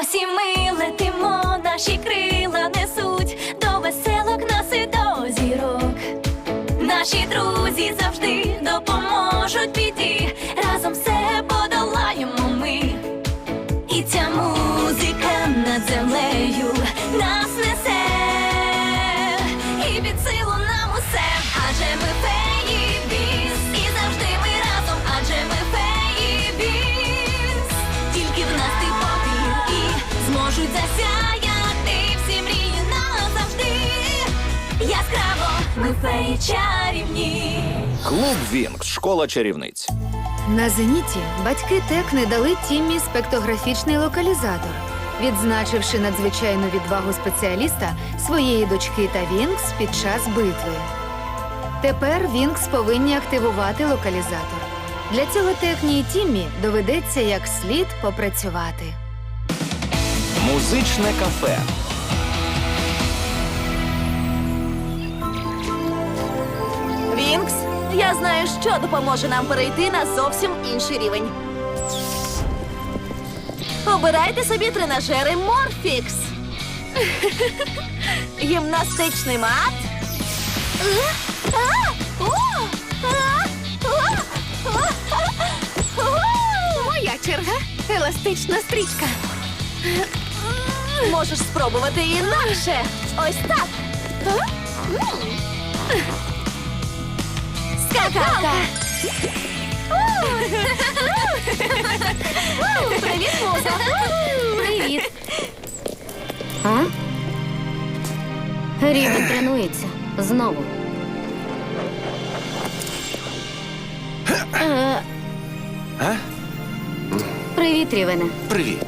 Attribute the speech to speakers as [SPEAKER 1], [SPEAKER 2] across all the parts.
[SPEAKER 1] Ось і ми летимо, наші крила несуть до веселок нас і до зірок. Наші друзі завжди допоможуть піти. Разом все подолаємо ми. І ця феї чарівні.
[SPEAKER 2] Клуб Вінкс, школа чарівниць.
[SPEAKER 3] На зеніті батьки Тек не дали Тіммі спектографічний локалізатор, відзначивши надзвичайну відвагу спеціаліста своєї дочки та Вінкс під час битви. Тепер Вінкс повинні активувати локалізатор. Для цього Текні і Тіммі доведеться як слід попрацювати.
[SPEAKER 2] Музичне кафе.
[SPEAKER 4] Вінкс, я знаю, що допоможе нам перейти на зовсім інший рівень. Обирайте собі тренажери Морфікс. Гімнастичний мат.
[SPEAKER 3] Моя черга еластична стрічка.
[SPEAKER 4] Можеш спробувати інакше. Ось так. Скакалка. Привіт, муза.
[SPEAKER 5] Привіт. А? Рівень тренується. Знову. Е,
[SPEAKER 2] А?
[SPEAKER 5] Привіт, Рівене.
[SPEAKER 2] Привіт.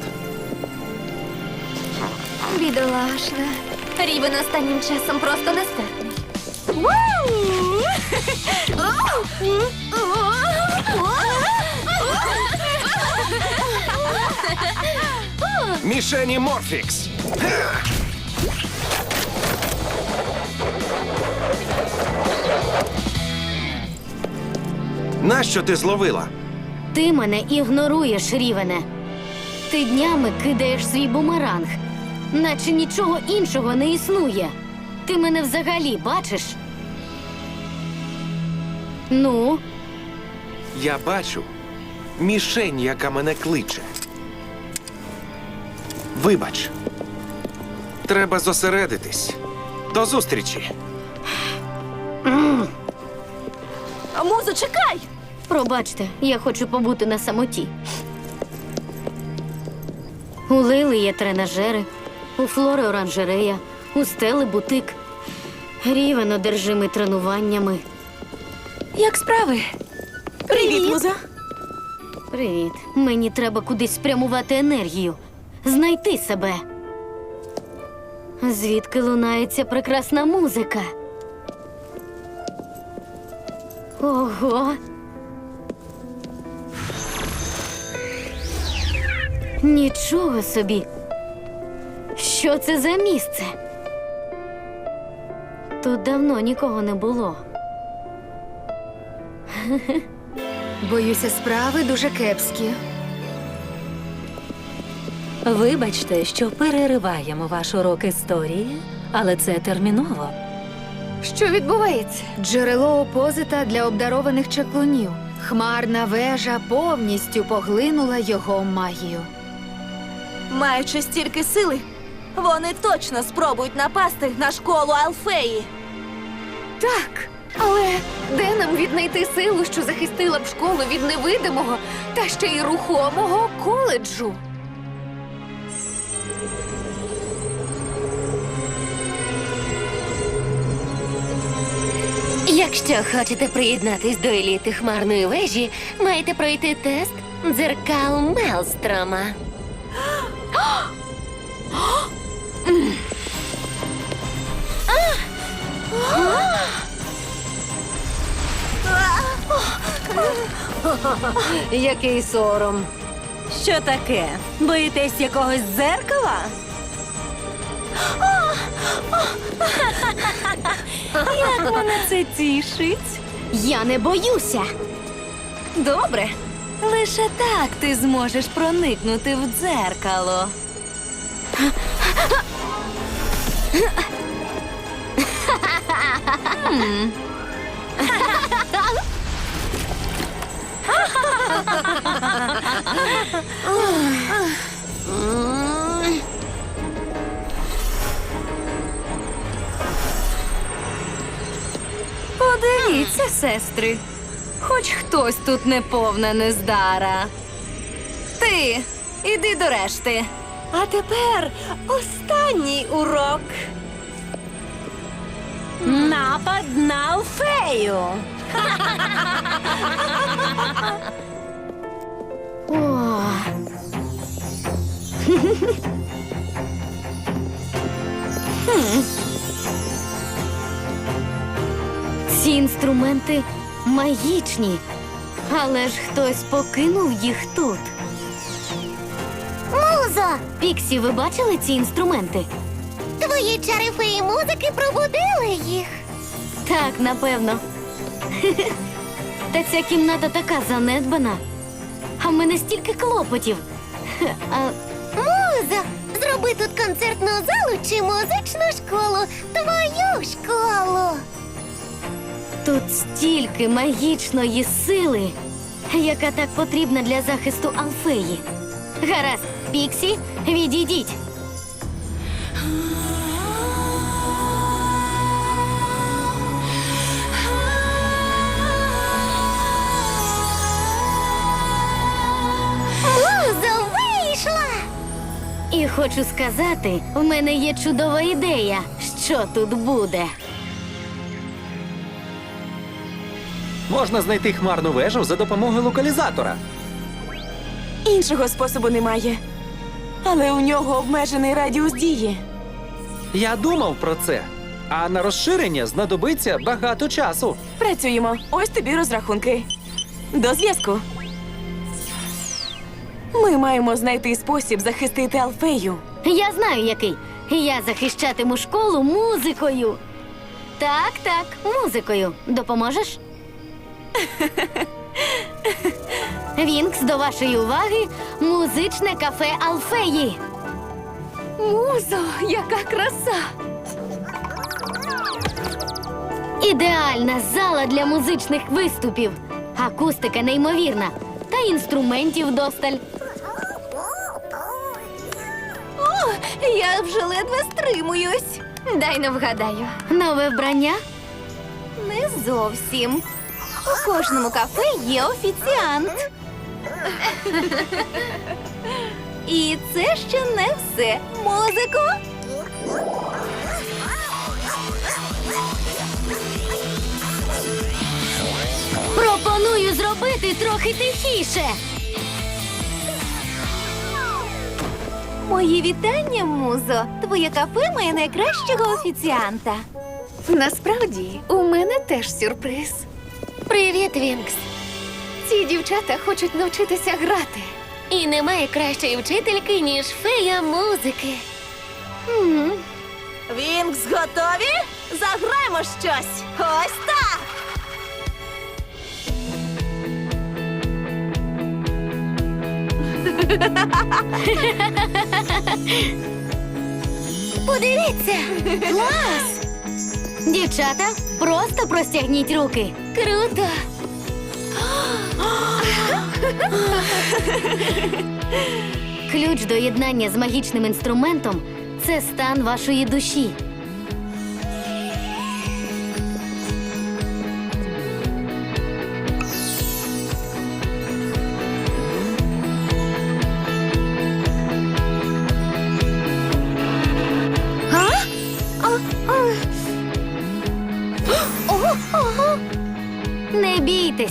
[SPEAKER 1] Бідолашна. Рівен останнім часом просто нестерпний.
[SPEAKER 2] Мішені Морфікс. Нащо ти зловила?
[SPEAKER 5] Ти мене ігноруєш, Рівене. Ти днями кидаєш свій бумеранг, наче нічого іншого не існує. Ти мене взагалі бачиш? Ну,
[SPEAKER 6] Я бачу мішень, яка мене кличе. Вибач. Треба зосередитись. До зустрічі.
[SPEAKER 4] Музо, чекай!
[SPEAKER 5] Пробачте, я хочу побути на самоті. У Лили є тренажери, у Флори оранжерея, у Стели бутик. Рівен одержимий тренуваннями.
[SPEAKER 1] Як справи?
[SPEAKER 4] Привіт, муза.
[SPEAKER 5] Привіт. Мені треба кудись спрямувати енергію, знайти себе. Звідки лунає ця прекрасна музика? Ого. Нічого собі. Що це за місце? Тут давно нікого не було.
[SPEAKER 3] Боюся, справи дуже кепські.
[SPEAKER 7] Вибачте, що перериваємо ваш урок історії, але це терміново.
[SPEAKER 3] Що відбувається? Джерело опозита для обдарованих чаклунів. Хмарна вежа повністю поглинула його магію.
[SPEAKER 4] Маючи стільки сили, вони точно спробують напасти на школу Алфеї.
[SPEAKER 3] Так, але де нам віднайти силу, що захистила б школу від невидимого та ще й рухомого коледжу?
[SPEAKER 8] Якщо хочете приєднатись до еліти хмарної вежі, маєте пройти тест дзеркал Мелстрома.
[SPEAKER 7] Який сором. Що таке? Боїтесь якогось дзеркала? Як мене це тішить?
[SPEAKER 5] Я не боюся.
[SPEAKER 7] Добре. Лише так ти зможеш проникнути в дзеркало.
[SPEAKER 5] Подивіться, сестри. Хоч хтось тут не повна нездара. Ти, іди до решти.
[SPEAKER 4] А тепер останній урок.
[SPEAKER 7] Напад на Алфею.
[SPEAKER 5] Інструменти магічні, але ж хтось покинув їх тут. Музо! Піксі, ви бачили ці інструменти?
[SPEAKER 8] Твої чари феї музики пробудили їх.
[SPEAKER 5] Так, напевно. Та ця кімната така занедбана. А в мене стільки клопотів. А
[SPEAKER 8] Музо, зроби тут концертну залу чи музичну школу, твою школу.
[SPEAKER 5] Тут стільки магічної сили, яка так потрібна для захисту Алфеї. Гаразд, Піксі, відійдіть. І хочу сказати, в мене є чудова ідея, що тут буде.
[SPEAKER 9] Можна знайти хмарну вежу за допомогою локалізатора.
[SPEAKER 4] Іншого способу немає. Але у нього обмежений радіус дії.
[SPEAKER 9] Я думав про це. А на розширення знадобиться багато часу.
[SPEAKER 4] Працюємо. Ось тобі розрахунки. До зв'язку. Ми маємо знайти спосіб захистити Алфею.
[SPEAKER 5] Я знаю який. Я захищатиму школу музикою. Так, так, музикою. Допоможеш? Вінкс, до вашої уваги, музичне кафе Алфеї.
[SPEAKER 4] Музо, яка краса!
[SPEAKER 5] Ідеальна зала для музичних виступів. Акустика неймовірна. Та інструментів досталь.
[SPEAKER 4] Я вже ледве стримуюсь.
[SPEAKER 3] Дай не вгадаю.
[SPEAKER 5] Нове вбрання?
[SPEAKER 4] Не зовсім. У кожному кафе є офіціант. І це ще не все. Музико.
[SPEAKER 5] Пропоную зробити трохи тихіше.
[SPEAKER 4] Мої вітання, музо. Твоє кафе має найкращого офіціанта.
[SPEAKER 3] Насправді, у мене теж сюрприз.
[SPEAKER 8] Привіт, Вінкс.
[SPEAKER 3] Ці дівчата хочуть навчитися грати.
[SPEAKER 8] І немає кращої вчительки, ніж фея музики.
[SPEAKER 4] Вінкс готові? Заграємо щось. Ось так.
[SPEAKER 8] Подивіться! Клас!
[SPEAKER 5] Дівчата, просто простягніть руки.
[SPEAKER 8] Круто!
[SPEAKER 5] Ключ до єднання з магічним інструментом це стан вашої душі.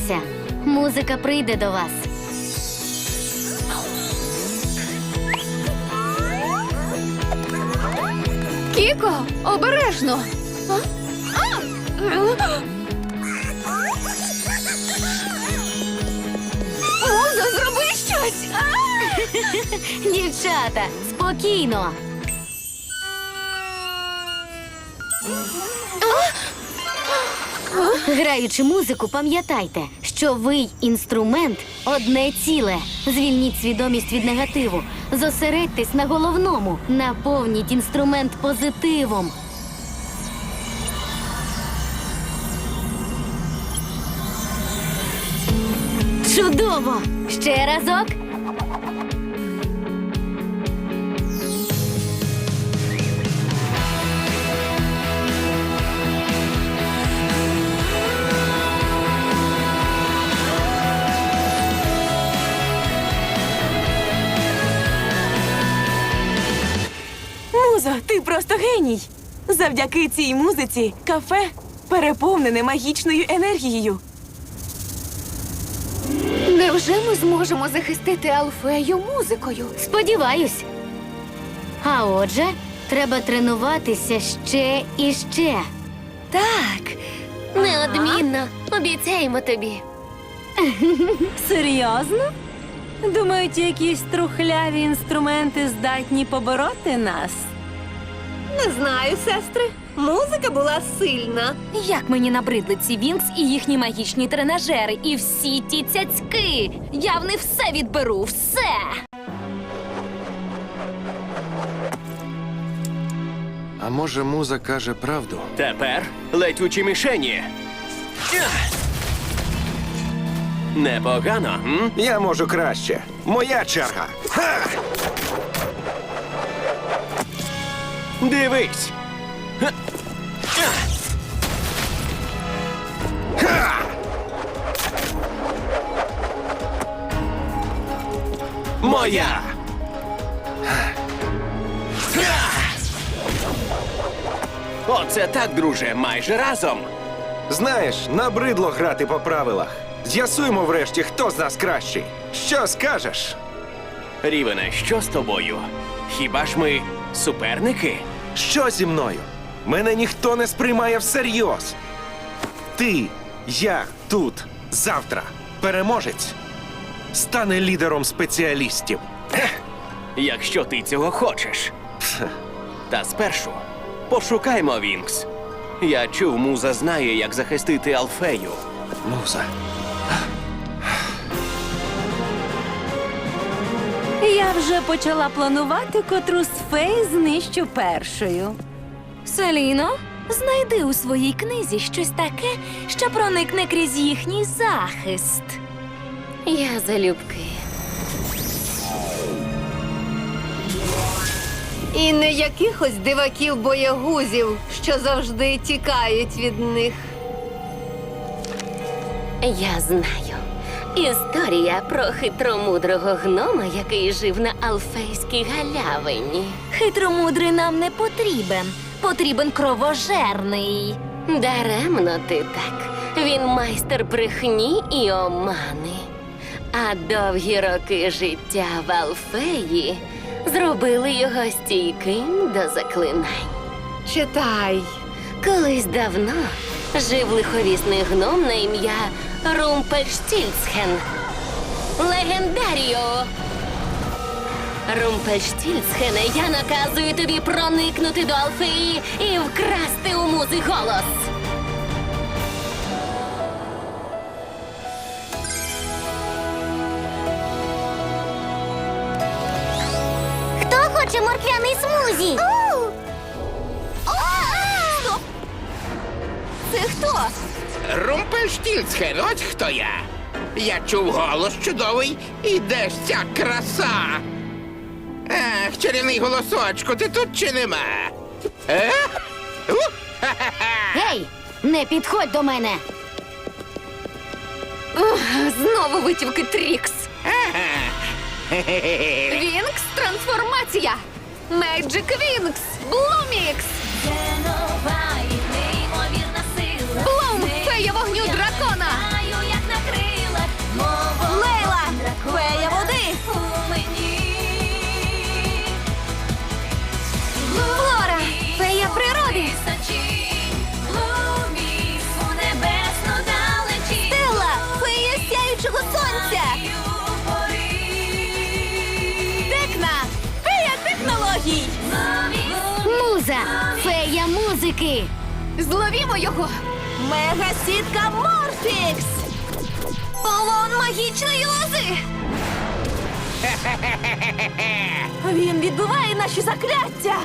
[SPEAKER 5] Бійтеся, музика прийде до вас.
[SPEAKER 3] Кіко, обережно.
[SPEAKER 4] Музо, зроби щось.
[SPEAKER 5] Дівчата, спокійно. Граючи музику, пам'ятайте, що ви інструмент одне ціле. Звільніть свідомість від негативу. Зосередьтесь на головному. Наповніть інструмент позитивом. Чудово! Ще разок.
[SPEAKER 10] Ти просто геній. Завдяки цій музиці кафе переповнене магічною енергією.
[SPEAKER 3] Невже ми зможемо захистити Алфею музикою?
[SPEAKER 5] Сподіваюсь. А отже, треба тренуватися ще і ще.
[SPEAKER 8] Так, неодмінно. Обіцяємо тобі.
[SPEAKER 7] Серйозно? Думають, якісь трухляві інструменти здатні побороти нас?
[SPEAKER 4] Не знаю, сестри. Музика була сильна.
[SPEAKER 1] Як мені набридли ці Вінкс і їхні магічні тренажери, і всі ті цяцьки. Я в них все відберу, все.
[SPEAKER 6] А може, муза каже правду?
[SPEAKER 11] Тепер летючі мішені. Непогано, м?
[SPEAKER 6] Я можу краще. Моя черга. Ха!
[SPEAKER 11] Дивись. Моя! Оце так, друже, майже разом.
[SPEAKER 6] Знаєш, набридло грати по правилах. З'ясуємо врешті, хто з нас кращий. Що скажеш?
[SPEAKER 11] Рівене, що з тобою? Хіба ж ми суперники?
[SPEAKER 6] Що зі мною? Мене ніхто не сприймає всерйоз. Ти, я тут, завтра, переможець, стане лідером спеціалістів.
[SPEAKER 11] Якщо ти цього хочеш. Та спершу пошукаймо Вінкс. Я чув, муза знає, як захистити Алфею.
[SPEAKER 6] Муза.
[SPEAKER 7] Я вже почала планувати, котру з фей знищу першою.
[SPEAKER 1] Селіно, знайди у своїй книзі щось таке, що проникне крізь їхній захист.
[SPEAKER 8] Я залюбки.
[SPEAKER 3] І не якихось диваків боягузів, що завжди тікають від них.
[SPEAKER 8] Я знаю. Історія про хитромудрого гнома, який жив на Алфейській галявині.
[SPEAKER 1] Хитромудрий нам не потрібен. Потрібен кровожерний.
[SPEAKER 8] Даремно ти так. Він майстер брехні і омани. А довгі роки життя в Алфеї зробили його стійким до заклинань.
[SPEAKER 3] Читай.
[SPEAKER 8] Колись давно жив лиховісний гном на ім'я Румпельштільцхен. Легендаріо! Румпельштільцхене, я наказую тобі проникнути до Алфеї і вкрасти у музи голос.
[SPEAKER 12] Румпельштільцхен, ось хто я. Я чув голос чудовий, і де ж ця краса? Ех, чарівний голосочку, ти тут чи нема? Е? У,
[SPEAKER 5] Гей, не підходь до мене.
[SPEAKER 3] Знову витівки Трікс.
[SPEAKER 12] хе-хе-хе.
[SPEAKER 3] Вінкс трансформація. Меджик Вінкс. Блумікс. фея вогню дракона.
[SPEAKER 4] Лейла, фея води.
[SPEAKER 3] Флора, фея природи.
[SPEAKER 4] Стелла, фея сяючого сонця. Текна, фея технологій.
[SPEAKER 5] Муза, фея музики.
[SPEAKER 3] Зловімо його.
[SPEAKER 4] Мегасітка Морфікс!
[SPEAKER 1] Полон магічної лози!
[SPEAKER 4] Він відбиває наші закляття!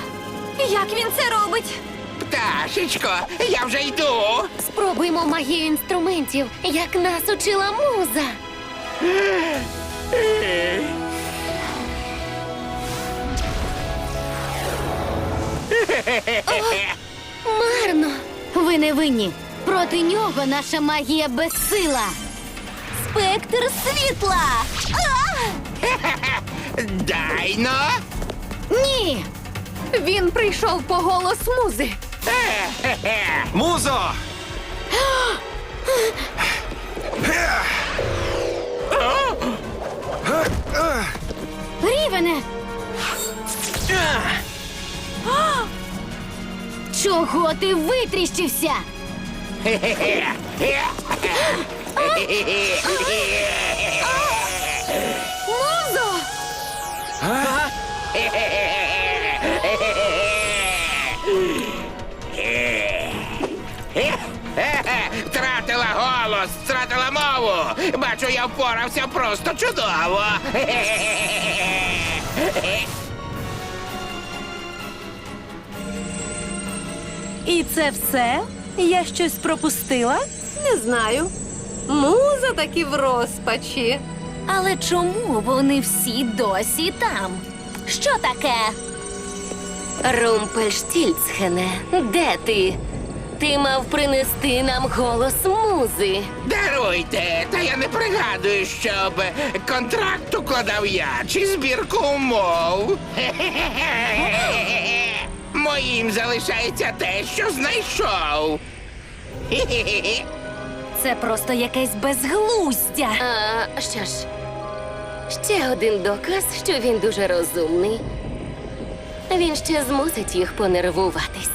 [SPEAKER 1] Як він це робить?
[SPEAKER 12] Пташечко, я вже йду.
[SPEAKER 5] Спробуймо магію інструментів, як нас учила муза. Марно. Ви не винні. Проти нього наша магія безсила.
[SPEAKER 1] Спектр світла!
[SPEAKER 12] Дайно.
[SPEAKER 5] Ні. Він прийшов по голос музи.
[SPEAKER 6] Музо!
[SPEAKER 5] Рівене. Чого ти витріщився? Музо!
[SPEAKER 12] Втратила голос, втратила мову. Бачу, я впорався просто чудово.
[SPEAKER 7] І це все? Я щось пропустила?
[SPEAKER 10] Не знаю. Муза таки в розпачі.
[SPEAKER 1] Але чому вони всі досі там? Що таке?
[SPEAKER 8] Румпельштільцхене, де ти? Ти мав принести нам голос музи.
[SPEAKER 12] Даруйте, та я не пригадую, щоб контракт укладав я чи збірку умов. Моїм залишається те, що знайшов.
[SPEAKER 1] Це просто якесь безглуздя.
[SPEAKER 8] А що ж, ще один доказ, що він дуже розумний. Він ще змусить їх понервуватись.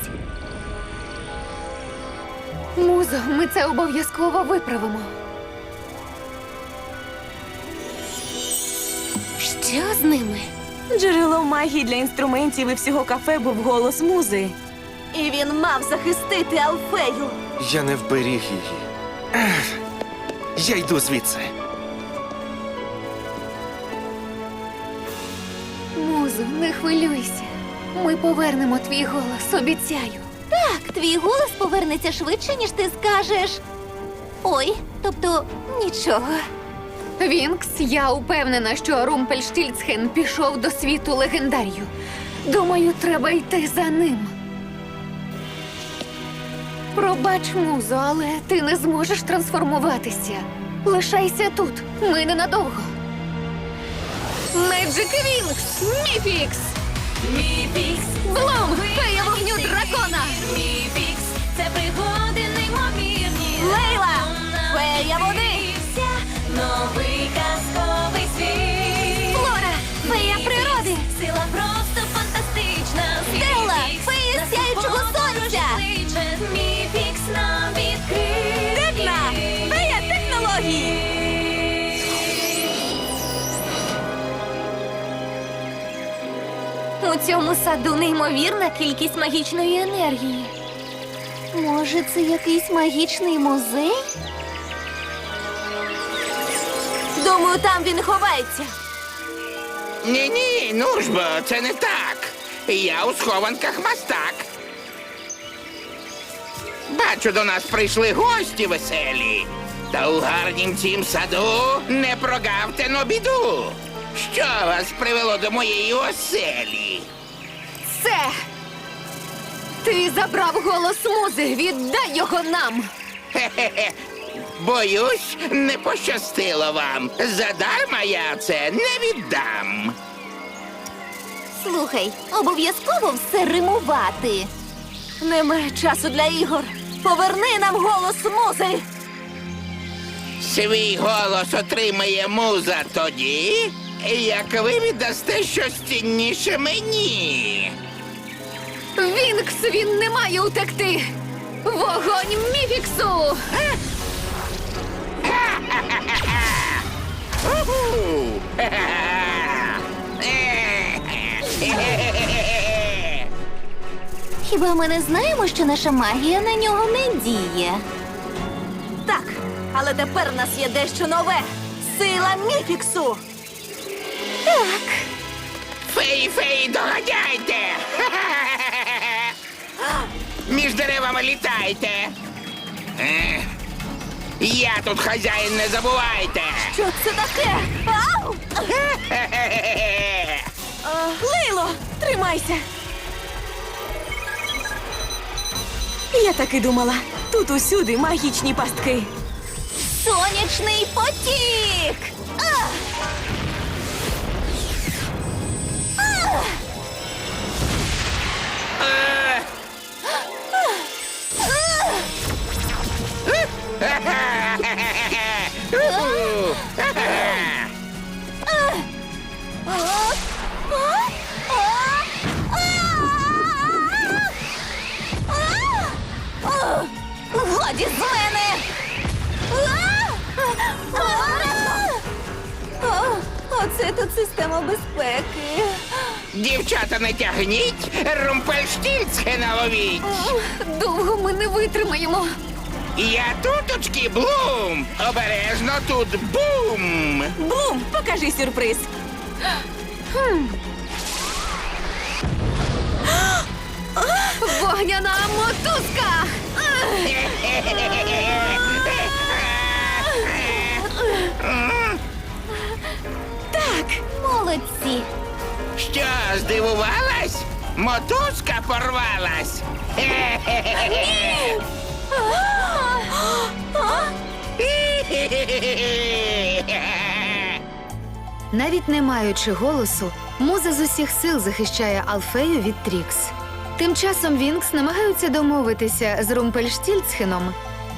[SPEAKER 3] Музо, ми це обов'язково виправимо.
[SPEAKER 8] Що з ними?
[SPEAKER 10] Джерелом магії для інструментів і всього кафе був голос музи.
[SPEAKER 4] І він мав захистити Алфею.
[SPEAKER 6] Я не вберіг її. Ех, Я йду звідси.
[SPEAKER 3] Музо, не хвилюйся. Ми повернемо твій голос, обіцяю.
[SPEAKER 1] Так, твій голос повернеться швидше, ніж ти скажеш. Ой, тобто нічого.
[SPEAKER 3] Вінкс, я упевнена, що Румпельштільцхен пішов до світу легендарію. Думаю, треба йти за ним. Пробач, музо, але ти не зможеш трансформуватися. Лишайся тут. Ми ненадовго. Меджик Вінкс! Міфікс!
[SPEAKER 1] Міфікс,
[SPEAKER 3] Блум! Фея вогню дракона!
[SPEAKER 1] Міфікс, це пригоди неймовірні.
[SPEAKER 4] Лейла! Фея води!
[SPEAKER 1] Новий казковий світ.
[SPEAKER 4] Флора! Фея природи!
[SPEAKER 1] Сила просто фантастична.
[SPEAKER 4] Стелла, фея сяючого сонця.
[SPEAKER 1] Міфікс нам відкриє.
[SPEAKER 10] Дивна! Фея технології!
[SPEAKER 1] У цьому саду неймовірна кількість магічної енергії. Може, це якийсь магічний музей?
[SPEAKER 4] Думаю, там він ховається.
[SPEAKER 12] Ні, ні, ну ж бо, це не так. Я у схованках мастак. Бачу, до нас прийшли гості веселі. Та у гарнім цім саду не прогавте но біду. Що вас привело до моєї оселі?
[SPEAKER 3] Це! Ти забрав голос музи! Віддай його нам!
[SPEAKER 12] Хе-хе-хе. Боюсь, не пощастило вам. Задарма я це не віддам.
[SPEAKER 1] Слухай, обов'язково все римувати.
[SPEAKER 4] Немає часу для ігор. Поверни нам голос музи.
[SPEAKER 12] Свій голос отримає муза тоді, як ви віддасте щось цінніше мені.
[SPEAKER 3] Вінкс він не має утекти! Вогонь Міфіксу!
[SPEAKER 1] Хіба ми не знаємо, що наша магія на нього не діє?
[SPEAKER 4] Так, Але тепер у нас є дещо нове. Сила міфіксу. Так.
[SPEAKER 12] Феї, феї, доганяйте! Між деревами літайте. Е, Я тут хазяїн, не забувайте.
[SPEAKER 4] Що це таке? Ау!
[SPEAKER 10] Лейло, тримайся. Я так і думала. Тут усюди магічні пастки.
[SPEAKER 4] Сонячний потік!
[SPEAKER 12] Румпельштільцхе наловіть.
[SPEAKER 13] Довго ми не витримаємо.
[SPEAKER 12] Я туточки, Блум! Обережно тут бум!
[SPEAKER 10] Блум, покажи сюрприз.
[SPEAKER 13] Вогняна мотузка!
[SPEAKER 14] Так, Молодці!
[SPEAKER 12] Що, здивувалась? Мотузка порвалась.
[SPEAKER 13] Навіть не маючи голосу, муза з усіх сил захищає Алфею від Трікс. Тим часом Вінкс намагаються домовитися з Румпельштільцхеном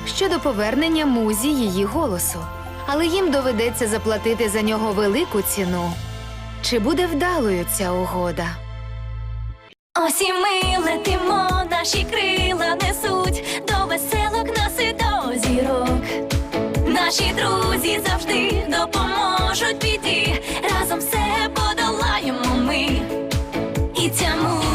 [SPEAKER 13] щодо повернення музі її голосу. Але їм доведеться заплатити за нього велику ціну. Чи буде вдалою ця угода?
[SPEAKER 1] Усі ми летимо, наші крила несуть до веселок нас і до зірок. Наші друзі завжди допоможуть піти. Разом все подолаємо ми і тяму.